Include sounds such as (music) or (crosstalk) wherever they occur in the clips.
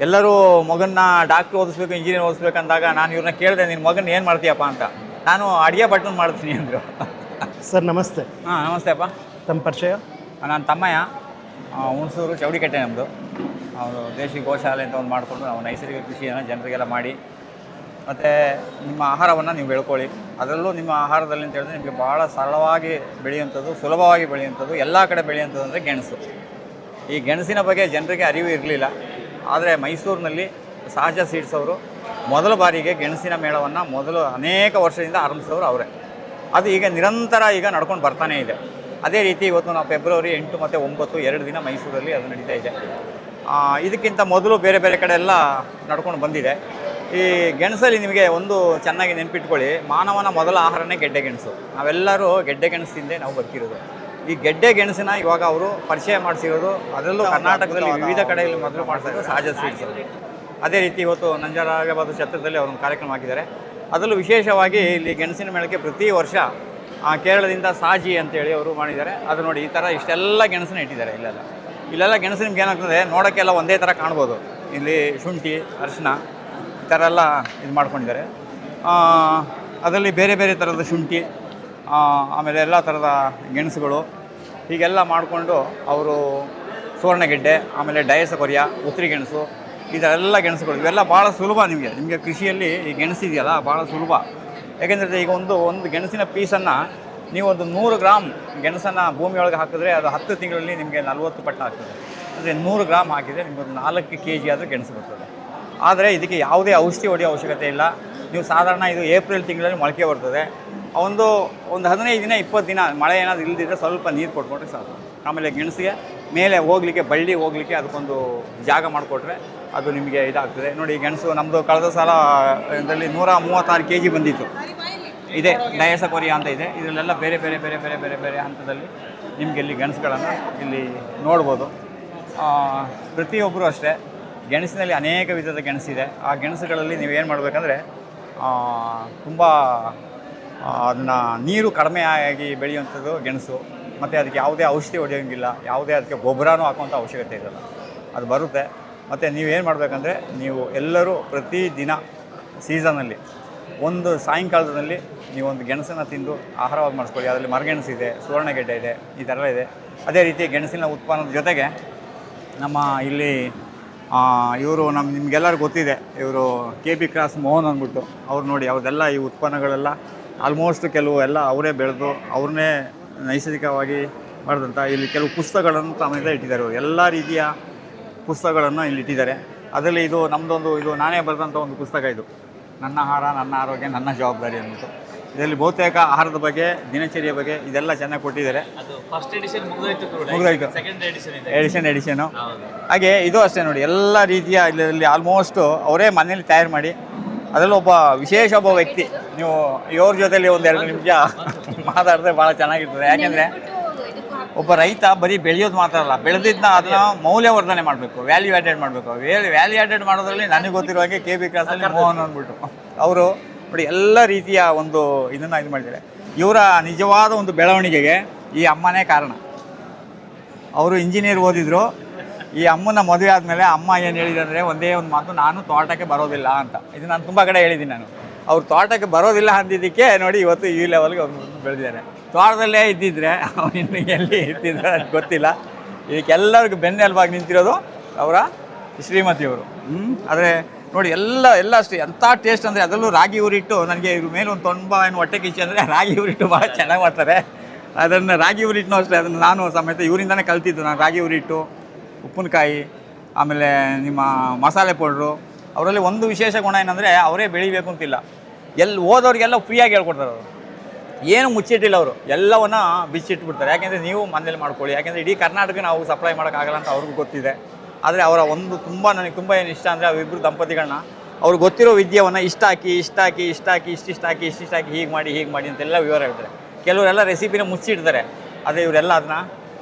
ಎಲ್ಲರೂ ಮಗನ್ನ ಡಾಕ್ಟ್ರ್ ಓದಿಸ್ಬೇಕು ಇಂಜಿನಿಯರ್ ಓದಿಸ್ಬೇಕು ಅಂದಾಗ ನಾನು ಇವ್ರನ್ನ ಕೇಳಿದೆ ನಿನ್ನ ಮಗನ ಏನು ಮಾಡ್ತೀಯಪ್ಪ ಅಂತ. ನಾನು ಅಡುಗೆ ಬಟನ್ ಮಾಡ್ತೀನಿ ಅಂದರು. ಸರ್ ನಮಸ್ತೆ. ಹಾಂ ನಮಸ್ತೆ ಅಪ್ಪ. ತಮ್ಮ ಪರಿಚಯ? ನಾನು ತಮ್ಮಯ್ಯ. ಹುಣಸೂರು ಚೌಡಿಕಟ್ಟೆ ನಮ್ಮದು ಅವರು ದೇಶಿ ಗೋಶಾಲೆ ಅಂತ ಒಂದು ಮಾಡಿಕೊಂಡು ನಾವು ನೈಸರ್ಗಿಕ ಕೃಷಿಯನ್ನು ಜನರಿಗೆಲ್ಲ ಮಾಡಿ. ಮತ್ತು ನಿಮ್ಮ ಆಹಾರವನ್ನು ನೀವು ಬೆಳ್ಕೊಳ್ಳಿ. ಅದರಲ್ಲೂ ನಿಮ್ಮ ಆಹಾರದಲ್ಲಿ ಅಂತ ಹೇಳಿದ್ರೆ ನಿಮಗೆ ಭಾಳ ಸರಳವಾಗಿ ಬೆಳೆಯುವಂಥದ್ದು ಸುಲಭವಾಗಿ ಬೆಳೆಯುವಂಥದ್ದು ಎಲ್ಲ ಕಡೆ ಬೆಳೆಯುವಂಥದ್ದು ಅಂದರೆ ಗೆಣಸು. ಈ ಗೆಣಸಿನ ಬಗ್ಗೆ ಜನರಿಗೆ ಅರಿವು ಇರಲಿಲ್ಲ. ಆದರೆ ಮೈಸೂರಿನಲ್ಲಿ ಸಹಜ ಸೀಡ್ಸ್ ಅವರು ಮೊದಲ ಬಾರಿಗೆ ಗೆಣಸಿನ ಮೇಳವನ್ನು ಮೊದಲು ಅನೇಕ ವರ್ಷದಿಂದ ಆರಂಭಿಸೋರು ಅವರೇ. ಅದು ಈಗ ನಿರಂತರ ಈಗ ನಡ್ಕೊಂಡು ಬರ್ತಾನೇ ಇದೆ. ಅದೇ ರೀತಿ ಇವತ್ತು ನಾವು ಫೆಬ್ರವರಿ ಎಂಟು ಮತ್ತು ಒಂಬತ್ತು ಎರಡು ದಿನ ಮೈಸೂರಲ್ಲಿ ಅದು ನಡೀತಾ ಇದೆ. ಇದಕ್ಕಿಂತ ಮೊದಲು ಬೇರೆ ಬೇರೆ ಕಡೆ ಎಲ್ಲ ನಡ್ಕೊಂಡು ಬಂದಿದೆ. ಈ ಗೆಣಸಲ್ಲಿ ನಿಮಗೆ ಒಂದು ಚೆನ್ನಾಗಿ ನೆನ್ಪಿಟ್ಕೊಳ್ಳಿ, ಮಾನವನ ಮೊದಲ ಆಹಾರನೇ ಗೆಡ್ಡೆ ಗೆಣಸು. ನಾವೆಲ್ಲರೂ ಗೆಡ್ಡೆ ಗೆಣಸಿಂದೇ ನಾವು ಬದುಕಿರೋದು ಈ ಗೆಡ್ಡೆ ಗೆಣಸಿನ ಇವಾಗ ಅವರು ಪರಿಚಯ ಮಾಡಿಸಿರೋದು ಅದರಲ್ಲೂ ಕರ್ನಾಟಕದಲ್ಲಿ ವಿವಿಧ ಕಡೆಯಲ್ಲಿ ಮೊದಲು ಮಾಡ್ತಾ ಇರೋದು ಸಹಜ ಸ್ವೀಟ್ಸ್ ಅದೇ ರೀತಿ ಇವತ್ತು ನಂಜರಾಜಾಬಾದ್ ಛತ್ರದಲ್ಲಿ ಅವರೊಂದು ಕಾರ್ಯಕ್ರಮ ಹಾಕಿದ್ದಾರೆ. ಅದರಲ್ಲೂ ವಿಶೇಷವಾಗಿ ಇಲ್ಲಿ ಗೆಣಸಿನ ಮೇಳಕ್ಕೆ ಪ್ರತಿ ವರ್ಷ ಆ, ಕೇರಳದಿಂದ ಸಾಜಿ ಅಂತೇಳಿ ಅವರು ಮಾಡಿದ್ದಾರೆ. ಅದು ನೋಡಿ ಈ ಥರ ಇಷ್ಟೆಲ್ಲ ಗೆಣಸನ್ನ ಇಟ್ಟಿದ್ದಾರೆ ಇಲ್ಲೆಲ್ಲ. ಇಲ್ಲೆಲ್ಲ ಗೆಣಸು ನಿಮ್ಗೆ ಏನಾಗ್ತದೆ ನೋಡೋಕ್ಕೆಲ್ಲ ಒಂದೇ ಥರ ಕಾಣ್ಬೋದು. ಇಲ್ಲಿ ಶುಂಠಿ ಅರಿಶಿನ ಈ ಥರ ಎಲ್ಲ ಇದು ಮಾಡ್ಕೊಂಡಿದ್ದಾರೆ. ಅದರಲ್ಲಿ ಬೇರೆ ಬೇರೆ ಥರದ ಶುಂಠಿ ಆಮೇಲೆ ಎಲ್ಲ ಥರದ ಗೆಣಸುಗಳು ಹೀಗೆಲ್ಲ ಮಾಡಿಕೊಂಡು ಅವರು ಸುವರ್ಣಗೆಡ್ಡೆ, ಆಮೇಲೆ ಡಯಸ ಕೊರಿಯ ಉತ್ತರಿ ಗೆಣಸು, ಈ ಥರ ಎಲ್ಲ ಗೆಣಸುಗಳು. ಇವೆಲ್ಲ ಭಾಳ ಸುಲಭ ನಿಮಗೆ. ನಿಮಗೆ ಕೃಷಿಯಲ್ಲಿ ಈ ಗೆಣಸು ಇದೆಯಲ್ಲ, ಭಾಳ ಸುಲಭ. ಯಾಕೆಂದರೆ ಈಗ ಒಂದು ಒಂದು ಗೆಣಸಿನ ಪೀಸನ್ನು ನೀವು ಒಂದು ನೂರು ಗ್ರಾಮ್ ಗೆಣಸನ್ನು ಭೂಮಿಯೊಳಗೆ ಹಾಕಿದ್ರೆ ಅದು ಹತ್ತು ತಿಂಗಳಲ್ಲಿ ನಿಮಗೆ ನಲ್ವತ್ತು ಪಟ್ಟ ಆಗ್ತದೆ. ಅಂದರೆ ನೂರು ಗ್ರಾಮ್ ಹಾಕಿದರೆ ನಿಮಗೆ ನಾಲ್ಕು ಕೆ ಜಿ ಆದರೂ ಗೆಣಸು ಬರ್ತದೆ. ಆದರೆ ಇದಕ್ಕೆ ಯಾವುದೇ ಔಷಧಿ ಹೊಡೆಯೋ ಅವಶ್ಯಕತೆ ಇಲ್ಲ. ನೀವು ಸಾಧಾರಣ ಇದು ಏಪ್ರಿಲ್ ತಿಂಗಳಲ್ಲಿ ಮೊಳಕೆ ಬರ್ತದೆ. ಒಂದು ಒಂದು ಹದಿನೈದು ದಿನ, ಇಪ್ಪತ್ತು ದಿನ ಮಳೆ ಏನಾದರೂ ಇಲ್ಲದಿದ್ದರೆ ಸ್ವಲ್ಪ ನೀರು ಕೊಟ್ಕೊಂಡ್ರೆ ಸಾಕು. ಆಮೇಲೆ ಗೆಣಸಿಗೆ ಮೇಲೆ ಹೋಗಲಿಕ್ಕೆ, ಬಳ್ಳಿ ಹೋಗಲಿಕ್ಕೆ ಅದಕ್ಕೊಂದು ಜಾಗ ಮಾಡಿಕೊಟ್ರೆ ಅದು ನಿಮಗೆ ಇದಾಗ್ತದೆ. ನೋಡಿ ಗೆಣಸು ನಮ್ಮದು ಕಳೆದ ಸಲ ಇದರಲ್ಲಿ ನೂರ ಮೂವತ್ತಾರು ಕೆ ಜಿ ಬಂದಿತ್ತು. ಇದೆ, ಡಯಸ ಕೊರಿಯಾ ಅಂತ ಇದೆ. ಇದರಲ್ಲೆಲ್ಲ ಬೇರೆ ಬೇರೆ ಬೇರೆ ಬೇರೆ ಬೇರೆ ಬೇರೆ ಹಂತದಲ್ಲಿ ನಿಮಗೆ ಇಲ್ಲಿ ಗೆಣಸುಗಳನ್ನು ಇಲ್ಲಿ ನೋಡ್ಬೋದು. ಪ್ರತಿಯೊಬ್ಬರು ಅಷ್ಟೇ, ಗೆಣಸಿನಲ್ಲಿ ಅನೇಕ ವಿಧದ ಗೆಣಸಿದೆ. ಆ ಗೆಣಸುಗಳಲ್ಲಿ ನೀವೇನು ಮಾಡಬೇಕಂದ್ರೆ ತುಂಬ ಅದನ್ನು ನೀರು ಕಡಿಮೆ ಆಗಿ ಬೆಳೆಯುವಂಥದ್ದು ಗೆಣಸು, ಮತ್ತು ಅದಕ್ಕೆ ಯಾವುದೇ ಔಷಧಿ ಹೊಡೆಯೋಂಗಿಲ್ಲ, ಯಾವುದೇ ಅದಕ್ಕೆ ಗೊಬ್ಬರನೂ ಹಾಕುವಂಥ ಅವಶ್ಯಕತೆ ಇರಲ್ಲ. ಅದು ಬರುತ್ತೆ. ಮತ್ತು ನೀವೇನು ಮಾಡಬೇಕಂದ್ರೆ, ನೀವು ಎಲ್ಲರೂ ಪ್ರತಿ ದಿನ ಸೀಸನಲ್ಲಿ, ಒಂದು ಸಾಯಂಕಾಲದಲ್ಲಿ ನೀವೊಂದು ಗೆಣಸನ್ನು ತಿಂದು ಆಹಾರವಾಗಿ ಮಾಡಿಸ್ಕೊಳ್ಳಿ. ಅದರಲ್ಲಿ ಮರಗೆಣಸು ಇದೆ, ಸುವರ್ಣಗೆಡ್ಡೆ ಇದೆ, ಈ ಥರ ಇದೆ. ಅದೇ ರೀತಿ ಗೆಣಸಿನ ಉತ್ಪನ್ನದ ಜೊತೆಗೆ ನಮ್ಮ ಇಲ್ಲಿ ಇವರು ನಮ್ಮ ನಿಮಗೆಲ್ಲರಿಗೂ ಗೊತ್ತಿದೆ, ಇವರು ಕೆ ಬಿ ಕ್ರಾಸ್ ಮೋಹನ್ ಅಂದ್ಬಿಟ್ಟು, ಅವ್ರು ನೋಡಿ, ಅವ್ರದ್ದೆಲ್ಲ ಈ ಉತ್ಪನ್ನಗಳೆಲ್ಲ ಆಲ್ಮೋಸ್ಟ್ ಕೆಲವು ಎಲ್ಲ ಅವರೇ ಬೆಳೆದು ಅವ್ರನ್ನೇ ನೈಸರ್ಗಿಕವಾಗಿ ಮಾಡಿದಂಥ ಇಲ್ಲಿ ಕೆಲವು ಪುಸ್ತಕಗಳನ್ನು ತಮ್ಮಿಂದ ಇಟ್ಟಿದ್ದಾರೆ. ಇವ್ರು. ಎಲ್ಲ ರೀತಿಯ ಪುಸ್ತಕಗಳನ್ನು ಇಲ್ಲಿ ಇಟ್ಟಿದ್ದಾರೆ. ಅದರಲ್ಲಿ ಇದು ನಮ್ಮದೊಂದು ಇದು ನಾನೇ ಬರೆದಂಥ ಒಂದು ಪುಸ್ತಕ ಇದು. ನನ್ನ ಆಹಾರ ನನ್ನ ಆರೋಗ್ಯ ನನ್ನ ಜವಾಬ್ದಾರಿ ಅನ್ನೋದು. ಇದರಲ್ಲಿ ಬಹುತೇಕ ಆಹಾರದ ಬಗ್ಗೆ ದಿನಚರಿಯ ಬಗ್ಗೆ ಇದೆಲ್ಲ ಚೆನ್ನಾಗಿ ಕೊಟ್ಟಿದ್ದಾರೆ. ಮುಗಿದೋಯ್ತು ಎಡಿಷನ್ ಎಡಿಷನ್ ಹಾಗೆ ಇದು ಅಷ್ಟೇ ನೋಡಿ. ಎಲ್ಲ ರೀತಿಯ ಇದರಲ್ಲಿ ಆಲ್ಮೋಸ್ಟು ಅವರೇ ಮನೇಲಿ ತಯಾರು ಮಾಡಿ ಅದರಲ್ಲಿ ಒಬ್ಬ ವಿಶೇಷ ಒಬ್ಬ ವ್ಯಕ್ತಿ. ನೀವು ಇವ್ರ ಜೊತೆಲಿ ಒಂದು ಎರಡು ನಿಮಿಷ ಮಾತಾಡಿದ್ರೆ ಭಾಳ ಚೆನ್ನಾಗಿರ್ತದೆ. ಯಾಕೆಂದರೆ ಒಬ್ಬ ರೈತ ಬರೀ ಬೆಳೆಯೋದು ಮಾತ್ರ ಅಲ್ಲ ಬೆಳೆದಿದ್ದನ್ನ ಅದನ್ನ ಮೌಲ್ಯವರ್ಧನೆ ಮಾಡಬೇಕು ವ್ಯಾಲ್ಯೂ ಆಡೆಡ್ ಮಾಡಬೇಕು. ವ್ಯಾಲ್ಯೂ ಆಡೆಡ್ ಮಾಡೋದ್ರಲ್ಲಿ ನನಗೆ ಗೊತ್ತಿರೋ ಹಾಗೆ ಕೆ ಬಿ ಕ್ರಾಸಲ್ಲಿ ಮೋಹನ್ ಅಂದ್ಬಿಟ್ಟು ಅವರು ನೋಡಿ ಎಲ್ಲ ರೀತಿಯ ಒಂದು ಇದನ್ನು ಇದು ಮಾಡಿದ್ದಾರೆ. ಇವರ ನಿಜವಾದ ಒಂದು ಬೆಳವಣಿಗೆಗೆ ಈ ಅಮ್ಮನೇ ಕಾರಣ. ಅವರು ಇಂಜಿನಿಯರ್ ಓದಿದ್ರು. ಈ ಅಮ್ಮನ ಮದುವೆ ಆದಮೇಲೆ ಅಮ್ಮ ಏನು ಹೇಳಿದೆ ಅಂದರೆ ಒಂದೇ ಒಂದು ಮಾತು, ನಾನು ತೋಟಕ್ಕೆ ಬರೋದಿಲ್ಲ ಅಂತ. ಇದು ನಾನು ತುಂಬ ಕಡೆ ಹೇಳಿದ್ದೀನಿ ನಾನು. ಅವ್ರು ತೋಟಕ್ಕೆ ಬರೋದಿಲ್ಲ ಅಂದಿದ್ದಕ್ಕೆ ನೋಡಿ ಇವತ್ತು ಈ ಲೆವೆಲ್ಗೆ ಅವ್ರು ಬೆಳೆದಿದ್ದಾರೆ. ತೋಟದಲ್ಲೇ ಇದ್ದಿದ್ರೆ ಅವ್ರು ಎಲ್ಲಿ ಇರ್ತಿದ್ರೆ ಅದು ಗೊತ್ತಿಲ್ಲ. ಇದಕ್ಕೆಲ್ಲರಿಗೂ ಬೆನ್ನೆಲುಬಾಗಿ ನಿಂತಿರೋದು ಅವರ ಶ್ರೀಮತಿಯವರು ಹ್ಞೂ ಆದರೆ ನೋಡಿ ಎಲ್ಲ ಎಲ್ಲ ಅಷ್ಟೇ, ಎಂಥ ಟೇಸ್ಟ್ ಅಂದರೆ ಅದರಲ್ಲೂ ರಾಗಿ ಊರಿಟ್ಟು ನನಗೆ ಇವ್ರ ಮೇಲೆ ಒಂದು ತುಂಬ ಏನು ಹೊಟ್ಟೆ ಕಿಚ್ಚಿ ಅಂದರೆ ರಾಗಿ ಊರಿಟ್ಟು ಭಾಳ ಚೆನ್ನಾಗಿ ಮಾಡ್ತಾರೆ. ಅದನ್ನು ರಾಗಿ ಊರಿಟ್ಟನು ಅಷ್ಟೇ, ಅದನ್ನು ನಾನು ಸಮೇತ ಇವರಿಂದನೇ ಕಲ್ತಿದ್ದು ನಾನು ರಾಗಿ ಉರಿಟ್ಟು ಉಪ್ಪಿನಕಾಯಿ, ಆಮೇಲೆ ನಿಮ್ಮ ಮಸಾಲೆ ಪೌಡ್ರು ಅವರಲ್ಲಿ ಒಂದು ವಿಶೇಷ ಗುಣ ಏನಂದರೆ ಅವರೇ ಬೆಳಿಬೇಕು ಅಂತಿಲ್ಲ. ಎಲ್ಲಿ ಓದೋರಿಗೆಲ್ಲ ಫ್ರೀಯಾಗಿ ಹೇಳ್ಕೊಡ್ತಾರೆ ಅವರು. ಏನು ಮುಚ್ಚಿಟ್ಟಿಲ್ಲ ಅವರು. ಎಲ್ಲವನ್ನ ಬಿಚ್ಚಿಟ್ಬಿಡ್ತಾರೆ. ಯಾಕೆಂದರೆ ನೀವು ಮನೇಲಿ ಮಾಡ್ಕೊಳ್ಳಿ. ಯಾಕೆಂದರೆ ಇಡೀ ಕರ್ನಾಟಕ ನಾವು ಸಪ್ಲೈ ಮಾಡೋಕ್ಕಾಗಲ್ಲ ಅಂತ ಅವ್ರಿಗೂ ಗೊತ್ತಿದೆ. ಆದರೆ ಅವರ ಒಂದು ತುಂಬ ನನಗೆ ತುಂಬ ಏನು ಇಷ್ಟ ಅಂದರೆ ಅವರಿಬ್ಬರು ದಂಪತಿಗಳನ್ನ ಅವ್ರಿಗೆ ಗೊತ್ತಿರೋ ವಿದ್ಯೆಯನ್ನು ಇಷ್ಟ ಹಾಕಿ ಇಷ್ಟ ಹಾಕಿ ಇಷ್ಟ ಹಾಕಿ ಇಷ್ಟಿಷ್ಟ ಹಾಕಿ ಹೀಗೆ ಮಾಡಿ ಹೀಗೆ ಮಾಡಿ ಅಂತೆಲ್ಲ ವಿವರ ಹೇಳ್ತಾರೆ. ಕೆಲವರೆಲ್ಲ ರೆಸಿಪಿನ ಮುಚ್ಚಿಡ್ತಾರೆ. ಆದರೆ ಇವರೆಲ್ಲ ಅದನ್ನ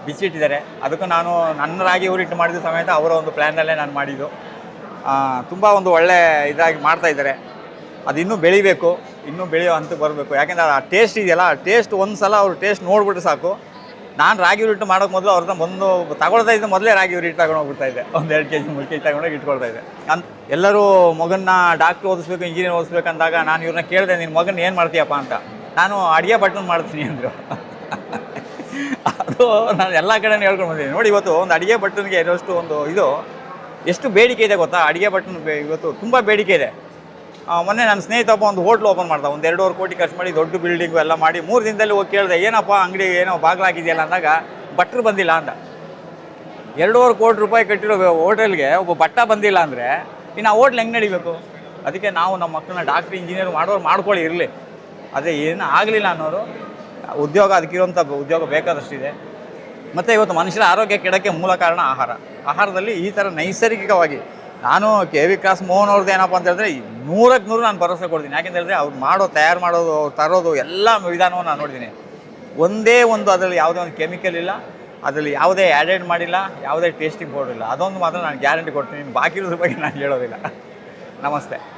ಬಿಚ್ಚಿಟ್ಟಿದ್ದಾರೆ. ಅದಕ್ಕೂ ನಾನು ನನ್ನ ರಾಗಿ ಊರಿಟ್ಟು ಮಾಡಿದ ಸಮೇತ ಅವರ ಒಂದು ಪ್ಲ್ಯಾನಲ್ಲೇ ನಾನು ಮಾಡಿದ್ದು. ತುಂಬ ಒಂದು ಒಳ್ಳೆ ಇದಾಗಿ ಮಾಡ್ತಾ ಇದ್ದಾರೆ. ಅದು ಇನ್ನೂ ಬೆಳಿಬೇಕು, ಇನ್ನೂ ಬೆಳೆಯೋ ಹಂತಕ್ಕೆ ಬರಬೇಕು. ಯಾಕೆಂದರೆ ಆ ಟೇಸ್ಟ್ ಇದೆಯಲ್ಲ, ಆ ಟೇಸ್ಟ್ ಒಂದು ಸಲ ಅವ್ರು ಟೇಸ್ಟ್ ನೋಡಿಬಿಟ್ರೆ ಸಾಕು. ನಾನು ರಾಗಿ ಉರಿಟ್ಟು ಮಾಡೋಕೆ ಮೊದಲು ಅವ್ರನ್ನ ಬಂದು ತಗೊಳ್ತಾ ಇದ್ದೆ, ಮೊದಲೇ ರಾಗಿ ಉರಿಟ್ಟು ತಗೊಂಡು ಹೋಗ್ಬಿಡ್ತಾ ಇದ್ದೆ. ಒಂದು ಎರಡು ಕೆ ಜಿ ಮೂರು ಕೆ ತಗೊಂಡೋಗಿ ಇಟ್ಕೊಳ್ತಾ ಇದ್ದೆ. ಅಂತ ಎಲ್ಲರೂ ಮಗನ್ನ ಡಾಕ್ಟ್ರ್ ಓದಿಸ್ಬೇಕು ಇಂಜಿನಿಯರ್ ಓದಿಸ್ಬೇಕು ಅಂದಾಗ ನಾನು ಇವ್ರನ್ನ ಕೇಳಿದೆ ನಿನ್ನ ಮಗನ ಏನು ಮಾಡ್ತೀಯಪ್ಪ ಅಂತ. ನಾನು ಅಡುಗೆ ಬಟನ್ ಮಾಡ್ತೀನಿ ಅಂದರು. (laughs) ಅದು ನಾನು ಎಲ್ಲ ಕಡೆ ಹೇಳ್ಕೊಂಡು ಬಂದಿದ್ದೀನಿ. ನೋಡಿ ಇವತ್ತು ಒಂದು ಅಡುಗೆ ಭಟ್ಟನಿಗೆ ಇರೋಷ್ಟು ಒಂದು ಇದು, ಎಷ್ಟು ಬೇಡಿಕೆ ಇದೆ ಗೊತ್ತಾ? ಅಡುಗೆ ಬಟನ್ ಇವತ್ತು ತುಂಬ ಬೇಡಿಕೆ ಇದೆ. ಮೊನ್ನೆ ನನ್ನ ಸ್ನೇಹಿತ ಒಬ್ಬ ಒಂದು ಹೋಟ್ಲು ಓಪನ್ ಮಾಡ್ದ. ಒಂದು ಎರಡೂವರೆ ಕೋಟಿ ಖರ್ಚು ಮಾಡಿ ದೊಡ್ಡ ಬಿಲ್ಡಿಂಗು ಎಲ್ಲ ಮಾಡಿ ಮೂರು ದಿನದಲ್ಲಿ ಹೋಗಿ ಕೇಳಿದೆ, ಏನಪ್ಪ ಅಂಗಡಿ ಏನೋ ಬಾಗಿಲಾಗಿದೆಯಲ್ಲ ಅಂದಾಗ, ಭಟ್ರು ಬಂದಿಲ್ಲ ಅಂದ. ಎರಡೂವರೆ ಕೋಟಿ ರೂಪಾಯಿ ಕಟ್ಟಿರೋ ಹೋಟೆಲ್ಗೆ ಒಬ್ಬ ಬಟ್ಟ ಬಂದಿಲ್ಲ ಅಂದರೆ, ಇನ್ನು ಆ ಹೋಟ್ಲ್ ಹೆಂಗೆ ನಡಿಬೇಕು? ಅದಕ್ಕೆ ನಾವು ನಮ್ಮ ಮಕ್ಕಳನ್ನ ಡಾಕ್ಟ್ರ್ ಇಂಜಿನಿಯರ್ ಮಾಡೋರು ಮಾಡ್ಕೊಳ್ಳಿ, ಇರಲಿ. ಅದೇ ಏನು ಆಗಲಿಲ್ಲ ಅನ್ನೋರು ಉದ್ಯೋಗ ಅದಕ್ಕಿರುವಂಥ ಉದ್ಯೋಗ ಬೇಕಾದಷ್ಟಿದೆ. ಮತ್ತು ಇವತ್ತು ಮನುಷ್ಯರ ಆರೋಗ್ಯ ಕೆಡಕ್ಕೆ ಮೂಲ ಕಾರಣ ಆಹಾರ. ಆಹಾರದಲ್ಲಿ ಈ ಥರ ನೈಸರ್ಗಿಕವಾಗಿ ನಾನು ಕೆ ವಿ ಕ್ರಾಸ್ ಮೋಹನ್ ಅವ್ರದ್ದು ಏನಪ್ಪ ಅಂತ ಹೇಳಿದ್ರೆ ನೂರಕ್ಕೆ ನೂರು ನಾನು ಭರವಸೆ ಕೊಡ್ತೀನಿ. ಯಾಕೆಂತ ಹೇಳಿದ್ರೆ ಅವ್ರು ಮಾಡೋ, ತಯಾರು ಮಾಡೋದು ಅವ್ರು ತರೋದು, ಎಲ್ಲ ವಿಧಾನವನ್ನು ನಾನು ನೋಡಿದ್ದೀನಿ. ಒಂದೇ ಒಂದು ಅದರಲ್ಲಿ ಯಾವುದೇ ಒಂದು ಕೆಮಿಕಲ್ ಇಲ್ಲ, ಅದರಲ್ಲಿ ಯಾವುದೇ ಆ್ಯಡೆಡ್ ಮಾಡಿಲ್ಲ, ಯಾವುದೇ ಟೇಸ್ಟಿಂಗ್ ಪೌಡರ್ ಇಲ್ಲ. ಅದೊಂದು ಮಾತ್ರ ನಾನು ಗ್ಯಾರಂಟಿ ಕೊಡ್ತೀನಿ. ಬಾಕಿ ಇರೋದ್ರ ಬಗ್ಗೆ ನಾನು ಹೇಳೋದಿಲ್ಲ. ನಮಸ್ತೆ.